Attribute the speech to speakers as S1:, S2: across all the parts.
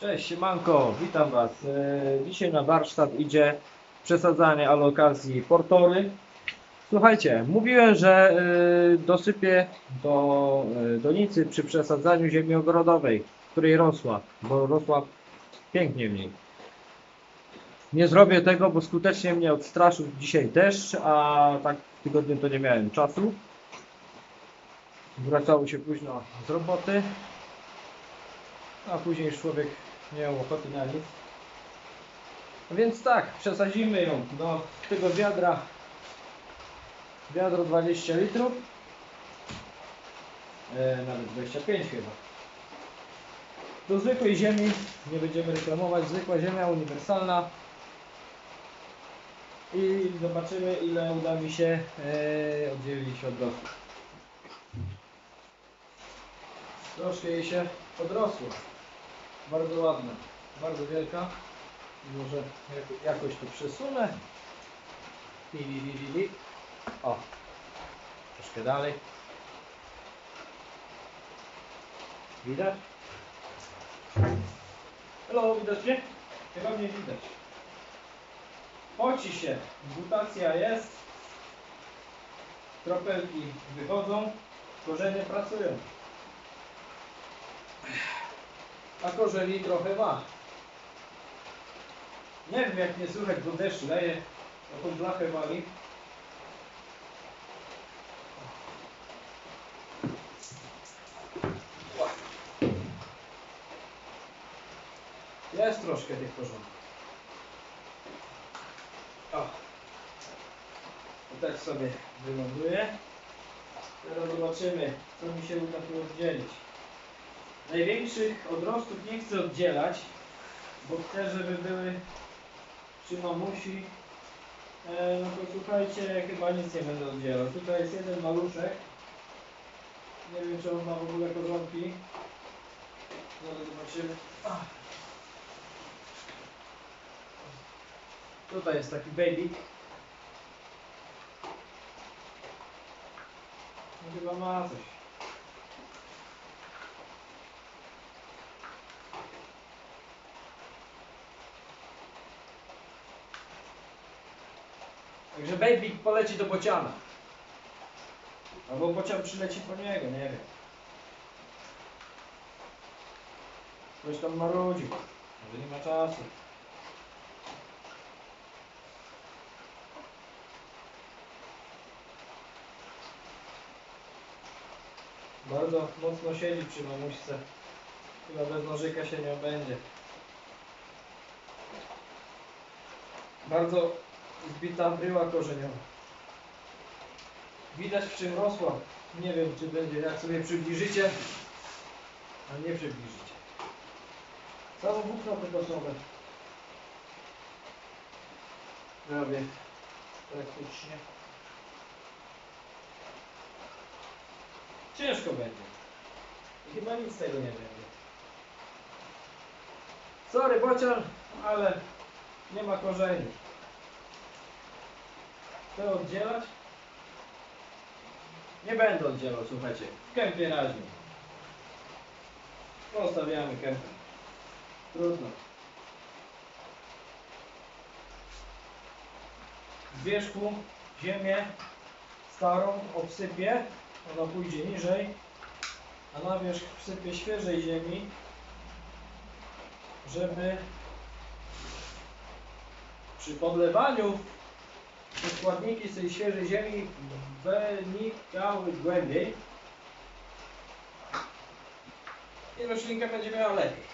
S1: Cześć, siemanko, witam Was. E, Dzisiaj na warsztat idzie przesadzanie alokazji portory. Słuchajcie, mówiłem, że e, dosypię do e, donicy przy przesadzaniu ziemi ogrodowej, w której rosła, bo rosła pięknie w niej. Nie zrobię tego, bo skutecznie mnie odstraszył dzisiaj deszcz, a tak w tygodniu to nie miałem czasu. Wracało się późno z roboty. A później już człowiek nie miał ochoty na nic. A więc tak, przesadzimy ją do tego wiadra. Wiadro 20 litrów. E, nawet 25 chyba. Do zwykłej ziemi, nie będziemy reklamować, zwykła ziemia uniwersalna. I zobaczymy ile uda mi się e, oddzielić od rosły. Troszkę jej się odrosło. Bardzo ładna, bardzo wielka. Może jak- jakoś to przesunę. Li, li, li. O, troszkę dalej. Widać? Hello, widać mnie? Chyba mnie widać. Poci się, mutacja jest. Kropelki wychodzą, korzenie pracują. A korzeni trochę ma. Nie wiem jak nie słychać, bo deszcz leje, tą blachę wali. Jest troszkę tych korzonów. O. To tak sobie wyląduje. Teraz zobaczymy, co mi się uda tu oddzielić. Największych odrostów nie chcę oddzielać, bo chcę, żeby były przy mamusi. E, no to słuchajcie, chyba nic nie będę oddzielał. Tutaj jest jeden maluszek. Nie wiem, czy on ma w ogóle korzonki. Zaraz zobaczymy. Tutaj jest taki baby. No chyba ma coś. Także baby poleci do bociana. Albo bocian przyleci po niego, nie wiem. Ktoś tam marudził. Może nie ma czasu. Bardzo mocno siedzi przy mamuśce. Chyba bez nożyka się nie obędzie. Bardzo zbita bryła korzeniowa. Widać w czym rosła. Nie wiem czy będzie jak sobie przybliżycie, a nie przybliżycie. Całe włókno kokosowe. Robię praktycznie. Ciężko będzie. I chyba nic z tego nie będzie. Sorry bocian, ale nie ma korzeni. Chcę oddzielać? Nie będę oddzielał, słuchajcie. W kępie raźnie. Postawiamy kępę. Trudno. Z wierzchu ziemię starą obsypię. Ona pójdzie niżej. A na wierzch wsypię świeżej ziemi, żeby przy podlewaniu te składniki z tej świeżej ziemi wynikały głębiej i roślinka będzie miała lepiej.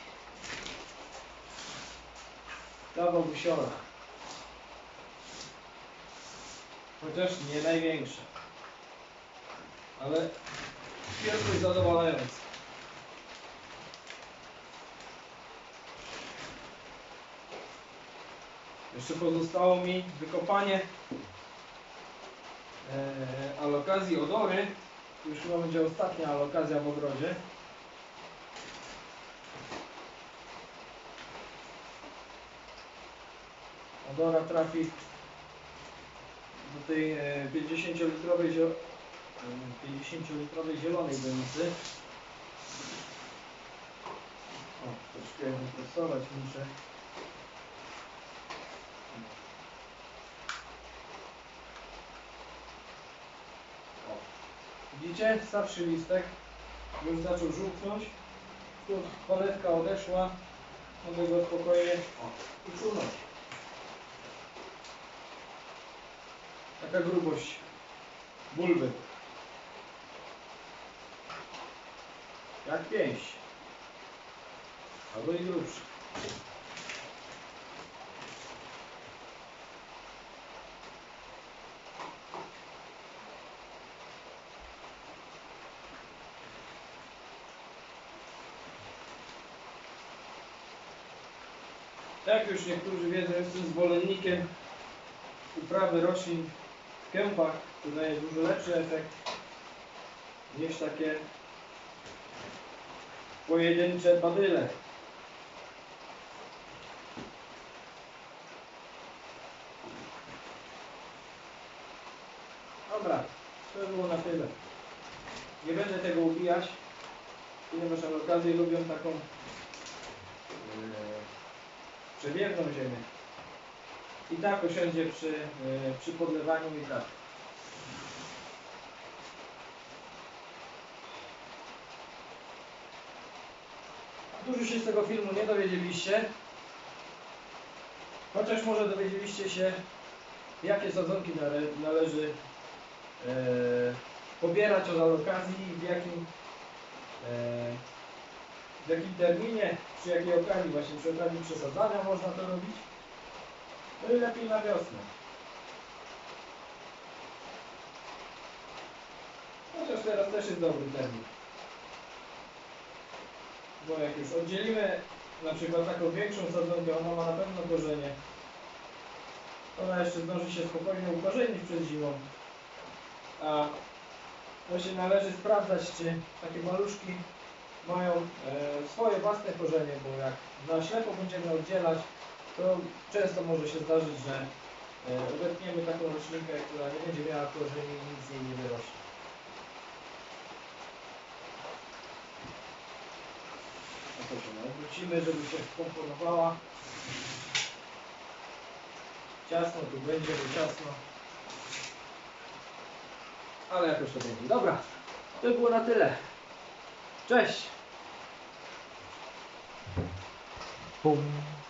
S1: Kawał wysiora. Chociaż nie największa. Ale pierwszy zadowalający. Jeszcze pozostało mi wykopanie e, alokazji odory. Już chyba będzie ostatnia alokazja w ogrodzie. Odora trafi do tej e, 50-litrowej 50-litrowej zielonej donicy. O, troszkę wyprostować muszę. Widzicie? Starszy listek już zaczął żółknąć. Tu paletka odeszła. Mogę go spokojnie usunąć. Taka grubość bulwy. Jak pięść. Albo i grubszy. Jak już niektórzy wiedzą, jestem zwolennikiem uprawy roślin w kępach. To daje dużo lepszy efekt niż takie pojedyncze badyle. Dobra, to było na tyle. Nie będę tego ubijać, ponieważ na okazję lubią taką przewiewną ziemię. I tak osiądzie przy, e, przy podlewaniu i tak. Dużo się z tego filmu nie dowiedzieliście. Chociaż może dowiedzieliście się, jakie sadzonki nale należy e, pobierać od alokacji i w jakim, e, w jakim terminie, przy jakiej okazji, właśnie przy okazji przesadzania można to robić. No i lepiej na wiosnę. Chociaż teraz też jest dobry termin. Bo jak już oddzielimy na przykład taką większą sadzonkę, ona ma na pewno korzenie. Ona jeszcze zdąży się spokojnie ukorzenić przed zimą. A właśnie należy sprawdzać, czy takie maluszki mają e, swoje własne korzenie, bo jak na ślepo będziemy oddzielać, to często może się zdarzyć, że e, odetniemy taką roślinkę, która nie będzie miała korzeni i nic z niej nie wyrośnie. No to się odwrócimy, żeby się wkomponowała. Ciasno tu będzie, bo ciasno. Ale jakoś to będzie. Dobra, to było na tyle. Cześć!
S2: Pum.